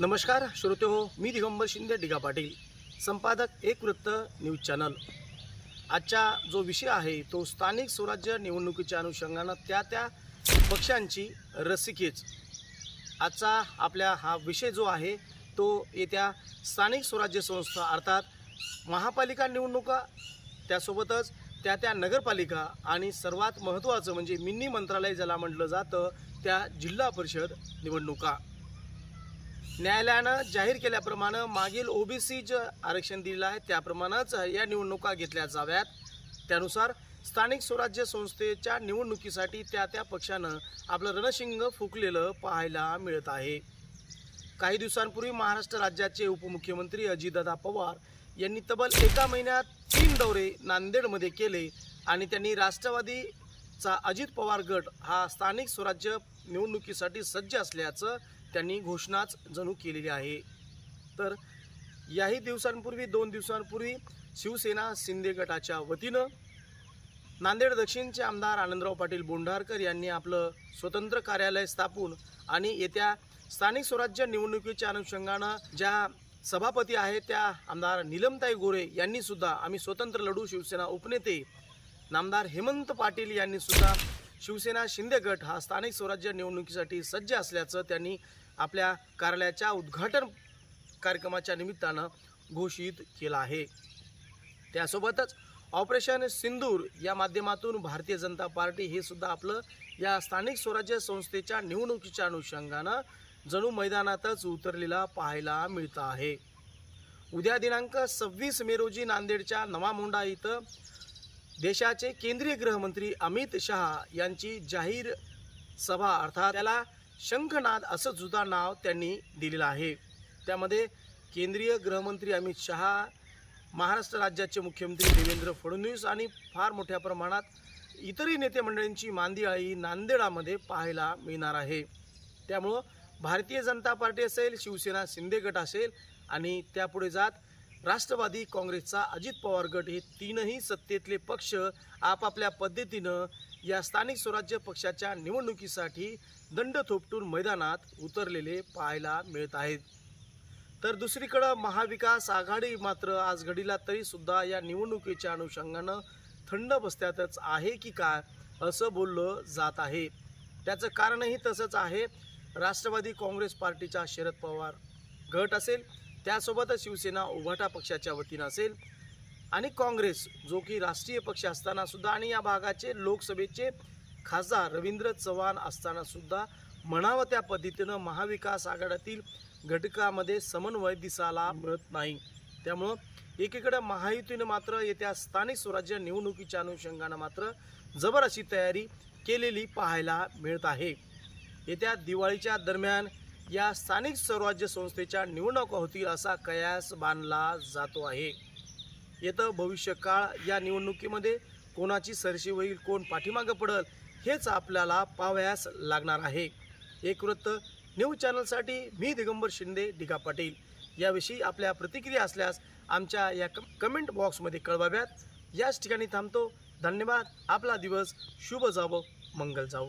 नमस्कार श्रोते हो मी दिगंबर शिंदे डिगा पाटील संपादक एक वृत्त न्यूज चॅनल. आजचा जो विषय आहे तो स्थानिक स्वराज्य निवडणुकीच्या अनुषंगानं त्या त्या पक्षांची रसिकेच. आजचा आपल्या हा विषय जो आहे तो येत्या स्थानिक स्वराज्य संस्था अर्थात महापालिका निवडणुका त्यासोबतच त्या त्या नगरपालिका आणि सर्वात महत्त्वाचं म्हणजे मिनी मंत्रालय ज्याला म्हटलं जातं त्या जिल्हा परिषद निवडणुका. न्यायालयानं जाहीर केल्याप्रमाणे मागील ओबीसी जे आरक्षण दिलेलं आहे त्याप्रमाणेच या निवडणुका घेतल्या जाव्यात. त्यानुसार स्थानिक स्वराज्य संस्थेच्या निवडणुकीसाठी त्या त्या पक्षानं आपलं रणशिंग फुकलेलं पाहायला मिळत आहे. काही दिवसांपूर्वी महाराष्ट्र राज्याचे उपमुख्यमंत्री अजितदादा पवार यांनी तब्बल एका महिन्यात तीन दौरे नांदेडमध्ये केले आणि त्यांनी राष्ट्रवादीचा अजित पवार गट हा स्थानिक स्वराज्य निवडणुकीसाठी सज्ज असल्याचं त्यांनी घोषणाच जणू केलेली आहे. तर याही दिवसांपूर्वी दोन दिवसांपूर्वी शिवसेना शिंदे गटाच्या वतीनं नांदेड दक्षिणचे आमदार आनंदराव पाटील बोंढारकर यांनी आपलं स्वतंत्र कार्यालय स्थापून आणि येत्या स्थानिक स्वराज्य निवडणुकीच्या अनुषंगानं ज्या सभापती आहेत त्या आमदार निलमताई गोरे यांनी सुद्धा आम्ही स्वतंत्र लढू शिवसेना उपनेते नामदार हेमंत पाटील यांनी सुद्धा शिवसेना शिंदे गट हा स्थानिक स्वराज्य निवडणुकीसाठी सज्ज असल्याचं त्यांनी आपल्या कार्यालयाच्या उद्घाटन कार्यक्रमाच्या निमित्तानं घोषित केलं आहे. त्यासोबतच ऑपरेशन सिंदूर या माध्यमातून भारतीय जनता पार्टी हे सुद्धा आपलं या स्थानिक स्वराज्य संस्थेच्या निवडणुकीच्या अनुषंगानं जणू मैदानातच उतरलेला पाहायला मिळतं आहे. उद्या दिनांक सव्वीस मे रोजी नांदेडच्या नवामोंडा इथं देशाचे केंद्रीय गृहमंत्री अमित शहा यांची जाहीर सभा अर्थात त्याला शंखनाद असं सुद्धा नाव त्यांनी दिलेलं आहे. त्यामध्ये केंद्रीय गृहमंत्री अमित शहा महाराष्ट्र राज्याचे मुख्यमंत्री देवेंद्र फडणवीस आणि फार मोठ्या प्रमाणात इतरही नेते मंडळींची मांदियाळी नांदेडामध्ये पाहायला मिळणार आहे. त्यामुळं भारतीय जनता पार्टी असेल शिवसेना शिंदे गट असेल आणि त्यापुढे जात राष्ट्रवादी काँग्रेसचा अजित पवार गट हे तीनही सत्तेतले पक्ष आपापल्या पद्धतीनं या स्थानिक स्वराज्य पक्षाच्या निवडणुकीसाठी दंड थोपटून मैदानात उतरलेले पाहायला मिळत आहेत. तर दुसरीकडं महाविकास आघाडी मात्र आज घडीला तरीसुद्धा या निवडणुकीच्या अनुषंगानं थंड बसत्यातच आहे की काय असं बोललं जात आहे. त्याचं कारणही तसंच आहे. राष्ट्रवादी काँग्रेस पार्टीचा शरद पवार गट असेल त्यासोबतच शिवसेना उभाटा पक्षाच्या वतीनं असेल आणि काँग्रेस जो की राष्ट्रीय पक्ष असताना सुद्धा आणि या भागाचे लोकसभेचे खासदार रवींद्र चव्हाण असताना सुद्धा म्हणावं त्या पद्धतीनं महाविकास आघाड्यातील घटकामध्ये समन्वय दिसायला मिळत नाही. त्यामुळं एकीकडं महायुतीनं मात्र येत्या स्थानिक स्वराज्य निवडणुकीच्या अनुषंगानं मात्र जबर अशी तयारी केलेली पाहायला मिळत आहे. येत्या दिवाळीच्या दरम्यान या स्थानिक स्वराज्य संस्थेच्या निवडणुका होतील असा कयास बांधला जातो आहे. येतं भविष्यकाळ या निवडणुकीमध्ये कोणाची सरशी होईल कोण पाठीमागं पडल हेच आपल्याला पाहावयास लागणार आहे. एक वृत्त न्यूज चॅनलसाठी मी दिगंबर शिंदे दिगा पाटील. याविषयी आपल्या प्रतिक्रिया असल्यास आमच्या या कम कमेंट बॉक्समध्ये कळवाव्यात. याच ठिकाणी थांबतो. धन्यवाद. आपला दिवस शुभ जावो मंगल जावो.